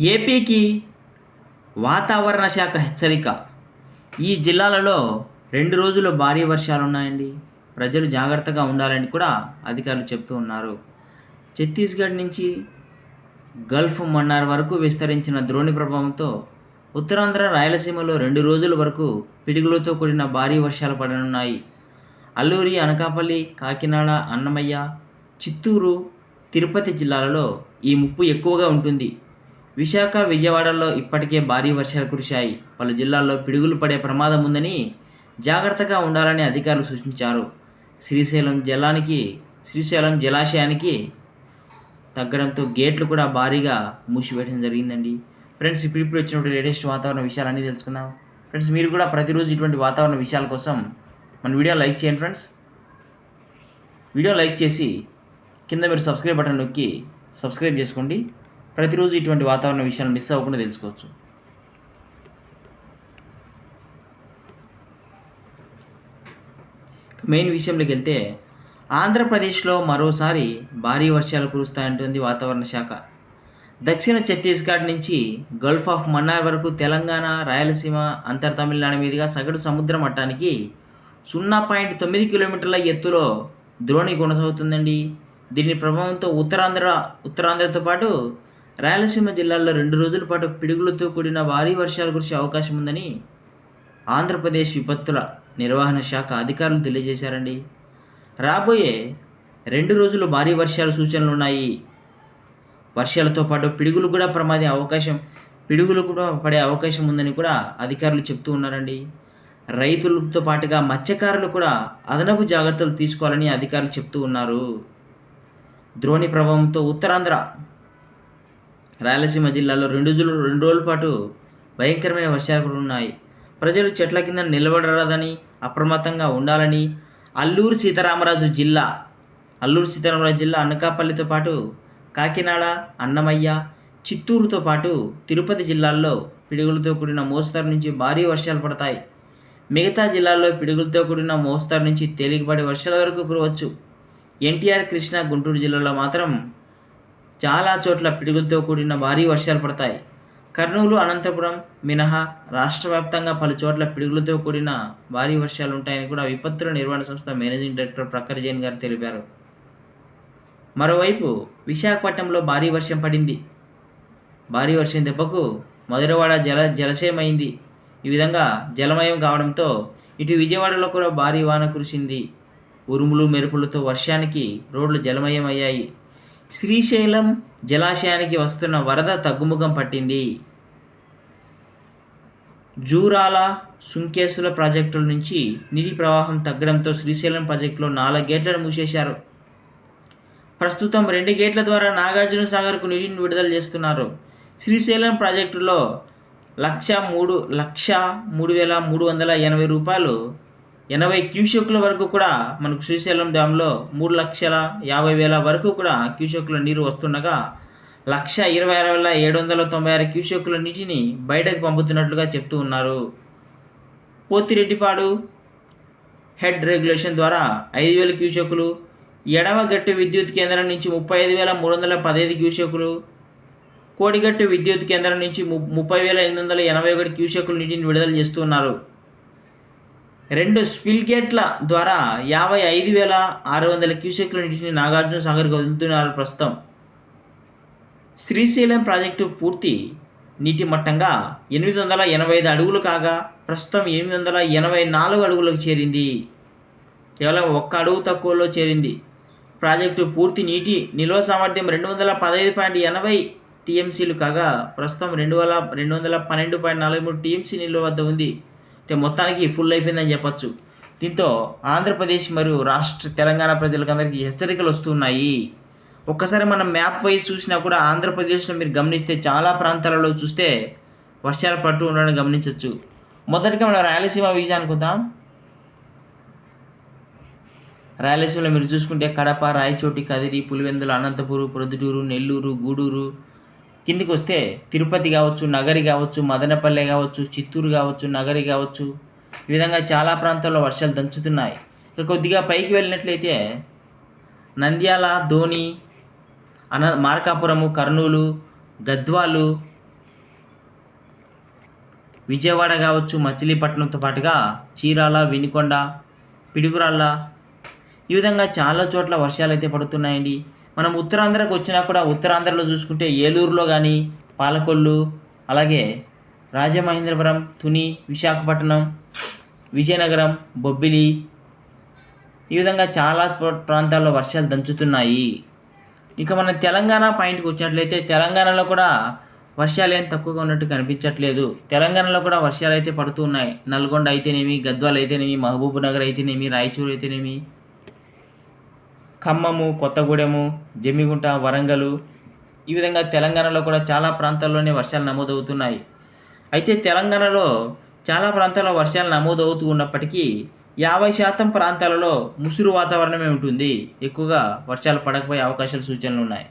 ఏపీకి వాతావరణ శాఖ హెచ్చరిక. ఈ జిల్లాలలో రెండు రోజులు భారీ వర్షాలు ఉన్నాయండి. ప్రజలు జాగ్రత్తగా ఉండాలని కూడా అధికారులు చెప్తూ ఉన్నారు. ఛత్తీస్గఢ్ నుంచి గల్ఫ్ మన్నార్ వరకు విస్తరించిన ద్రోణి ప్రభావంతో ఉత్తరాంధ్ర రాయలసీమలో రెండు రోజుల వరకు పిడుగులతో కూడిన భారీ వర్షాలు పడనున్నాయి. అల్లూరి అనకాపల్లి కాకినాడ అన్నమయ్య చిత్తూరు తిరుపతి జిల్లాలలో ఈ ముప్పు ఎక్కువగా ఉంటుంది. విశాఖ విజయవాడలో ఇప్పటికే భారీ వర్షాలు కురిశాయి. పలు జిల్లాల్లో పిడుగులు పడే ప్రమాదం ఉందని జాగ్రత్తగా ఉండాలని అధికారులు సూచించారు. శ్రీశైలం జలానికి శ్రీశైలం జలాశయానికి తగ్గడంతో గేట్లు కూడా భారీగా మూసివేయడం జరిగిందండి. ఫ్రెండ్స్ ఇప్పుడు ఇప్పుడు వచ్చినటువంటి లేటెస్ట్ వాతావరణ విషయాలన్నీ తెలుసుకుందాం. ఫ్రెండ్స్ మీరు కూడా ప్రతిరోజు ఇటువంటి వాతావరణ విషయాల కోసం మన వీడియో లైక్ చేయండి ఫ్రెండ్స్. వీడియో లైక్ చేసి కింద మీరు సబ్స్క్రైబ్ బటన్ నొక్కి సబ్స్క్రైబ్ చేసుకోండి. ప్రతిరోజు ఇటువంటి వాతావరణ విషయాలు మిస్ అవ్వకుండా తెలుసుకోవచ్చు. మెయిన్ విషయంలోకి వెళ్తే ఆంధ్రప్రదేశ్లో మరోసారి భారీ వర్షాలు కురుస్తాయంటుంది వాతావరణ శాఖ. దక్షిణ ఛత్తీస్గఢ్ నుంచి గల్ఫ్ ఆఫ్ మన్నార్ వరకు తెలంగాణ రాయలసీమ అంతర్ తమిళనాడు మీదుగా సగటు సముద్ర మట్టానికి సున్నా పాయింట్ తొమ్మిది కిలోమీటర్ల ఎత్తులో ద్రోణి కొనసాగుతుందండి. దీని ప్రభావంతో ఉత్తరాంధ్ర ఉత్తరాంధ్రతో పాటు రాయలసీమ జిల్లాల్లో రెండు రోజుల పాటు పిడుగులతో కూడిన భారీ వర్షాలు కురిసే అవకాశం ఉందని ఆంధ్రప్రదేశ్ విపత్తుల నిర్వహణ శాఖ అధికారులు తెలియజేశారండి. రాబోయే రెండు రోజులు భారీ వర్షాలు సూచనలు ఉన్నాయి. వర్షాలతో పాటు పిడుగులు కూడా ప్రమాదే అవకాశం పిడుగులు కూడా పడే అవకాశం ఉందని కూడా అధికారులు చెప్తూ ఉన్నారండి. రైతులతో పాటుగా మత్స్యకారులు కూడా అదనపు జాగ్రత్తలు తీసుకోవాలని అధికారులు చెప్తూ ఉన్నారు. ద్రోణి ప్రభావంతో ఉత్తరాంధ్ర రాయలసీమ జిల్లాలో రెండు రోజులు రెండు రోజుల పాటు భయంకరమైన వర్షాలు ఉన్నాయి. ప్రజలు చెట్ల కింద నిలబడరాదని అప్రమత్తంగా ఉండాలని అల్లూరు సీతారామరాజు జిల్లా అల్లూరు సీతారామరాజు జిల్లా అనకాపల్లితో పాటు కాకినాడ అన్నమయ్య చిత్తూరుతో పాటు తిరుపతి జిల్లాల్లో పిడుగులతో కూడిన మోస్తరు నుంచి భారీ వర్షాలు పడతాయి. మిగతా జిల్లాల్లో పిడుగులతో కూడిన మోస్తరు నుంచి తేలికపాటి వర్షాల వరకు కురవచ్చు. ఎన్టీఆర్ కృష్ణా గుంటూరు జిల్లాలో మాత్రం చాలా చోట్ల పిడుగులతో కూడిన భారీ వర్షాలు పడతాయి. కర్నూలు అనంతపురం మినహా రాష్ట్ర వ్యాప్తంగా పలు చోట్ల పిడుగులతో కూడిన భారీ వర్షాలు ఉంటాయని కూడా విపత్తుల నిర్వహణ సంస్థ మేనేజింగ్ డైరెక్టర్ ప్రఖర్ జైన్ గారు తెలిపారు. మరోవైపు విశాఖపట్నంలో భారీ వర్షం పడింది. భారీ వర్షం దెబ్బకు మధురవాడ జల జలశయమైంది. ఈ విధంగా జలమయం కావడంతో ఇటు విజయవాడలో కూడా భారీ వాన కురిసింది. ఉరుములు మెరుపులతో వర్షానికి రోడ్లు జలమయం అయ్యాయి శ్రీశైలం జలాశయానికి వస్తున్న వరద తగ్గుముఖం పట్టింది. జూరాల సుంకేసుల ప్రాజెక్టుల నుంచి నీటి ప్రవాహం తగ్గడంతో శ్రీశైలం ప్రాజెక్టులో నాలుగు గేట్లను మూసేశారు. ప్రస్తుతం రెండు గేట్ల ద్వారా నాగార్జున సాగర్కు నీటిని విడుదల చేస్తున్నారు. శ్రీశైలం ప్రాజెక్టులో లక్ష మూడు లక్ష మూడు వేల మూడు వందల ఎనభై రూపాయలు ఎనభై క్యూసెక్ల వరకు కూడా మనకు శ్రీశైలం డ్యాంలో మూడు లక్షల యాభై వేల వరకు కూడా క్యూసెక్ల నీరు వస్తుండగా లక్ష ఇరవై ఆరు వేల ఏడు వందల తొంభై ఆరు క్యూసెక్ల నీటిని బయటకు పంపుతున్నట్లుగా చెప్తూ ఉన్నారు. పోతిరెడ్డిపాడు హెడ్ రెగ్యులేషన్ ద్వారా ఐదు వేల క్యూసెక్లు ఎడమగట్టు విద్యుత్ కేంద్రం నుంచి ముప్పై ఐదు వేల మూడు వందల పదహైదు క్యూసెక్లు కోడిగట్టు విద్యుత్ కేంద్రం నుంచి ము ముప్పై వేల ఎనిమిది వందల ఎనభై ఒకటి క్యూసెక్లు నీటిని విడుదల చేస్తున్నారు రెండు స్పిల్ గేట్ల ద్వారా యాభై ఐదు వేల ఆరు వందల క్యూసెక్ల నీటిని నాగార్జున సాగర్కి వదులుతున్నారు ప్రస్తుతం. శ్రీశైలం ప్రాజెక్టు పూర్తి నీటి మట్టంగా ఎనిమిది వందల ఎనభై ఐదు అడుగులు కాగా ప్రస్తుతం ఎనిమిది వందల ఎనభై నాలుగు అడుగులకు చేరింది. కేవలం ఒక్క అడుగు తక్కువలో చేరింది. ప్రాజెక్టు పూర్తి నీటి నిల్వ సామర్థ్యం రెండు వందల పదహైదు పాయింట్ ఎనభై టీఎంసీలు కాగా ప్రస్తుతం రెండు వేల రెండు వందల పన్నెండు పాయింట్ నలభై మూడు టీఎంసీ నిల్వ వద్ద ఉంది. మొత్తానికి ఫుల్ అయిపోయిందని చెప్పొచ్చు. దీంతో ఆంధ్రప్రదేశ్ మరియు రాష్ట్ర తెలంగాణ ప్రజలకందరికీ హెచ్చరికలు వస్తున్నాయి. ఒక్కసారి మనం మ్యాప్ వైజ్ చూసినా కూడా ఆంధ్రప్రదేశ్లో మీరు గమనిస్తే చాలా ప్రాంతాలలో చూస్తే వర్షాలు పట్టు ఉండడం గమనించవచ్చు మొదటిగా మనం రాయలసీమ విజయానికి వద్దాం. రాయలసీమలో మీరు చూసుకుంటే కడప రాయచోటి కదిరి పులివెందుల అనంతపురం ప్రొద్దుటూరు నెల్లూరు గూడూరు కిందికి వస్తే తిరుపతి కావచ్చు నగరి కావచ్చు మదనపల్లె కావచ్చు చిత్తూరు కావచ్చు నగరి కావచ్చు. ఈ విధంగా చాలా ప్రాంతాల్లో వర్షాలు దంచుతున్నాయి. ఇక కొద్దిగా పైకి వెళ్ళినట్లయితే నంద్యాల ధోని అన మార్కాపురము కర్నూలు గద్వాలు విజయవాడ కావచ్చు మచిలీపట్నంతో పాటుగా చీరాల వినుకొండ పిడుగురాళ్ళ. ఈ విధంగా చాలా చోట్ల వర్షాలు అయితే పడుతున్నాయండి. మనం ఉత్తరాంధ్రకు వచ్చినా కూడా ఉత్తరాంధ్రలో చూసుకుంటే ఏలూరులో కానీ పాలకొల్లు అలాగే రాజమహేంద్రవరం తుని విశాఖపట్నం విజయనగరం బొబ్బిలి ఈ విధంగా చాలా ప్రాంతాల్లో వర్షాలు దంచుతున్నాయి. ఇక మన తెలంగాణ పాయింట్కి వచ్చినట్లయితే తెలంగాణలో కూడా వర్షాలు ఏం తక్కువగా ఉన్నట్టు కనిపించట్లేదు. తెలంగాణలో కూడా వర్షాలు అయితే పడుతూ ఉన్నాయి. నల్గొండ అయితేనేమి గద్వాల్ అయితేనేమి మహబూబ్ నగర్ అయితేనేమి రాయచూరు అయితేనేమి ఖమ్మము కొత్తగూడెము జమ్మిగుంట వరంగలు ఈ విధంగా తెలంగాణలో కూడా చాలా ప్రాంతాల్లోనే వర్షాలు నమోదవుతున్నాయి. అయితే తెలంగాణలో చాలా ప్రాంతాల్లో వర్షాలు నమోదవుతూ ఉన్నప్పటికీ యాభై శాతం ప్రాంతాలలో ముసురు వాతావరణమే ఉంటుంది. ఎక్కువగా వర్షాలు పడకపోయే అవకాశాలు సూచనలు ఉన్నాయి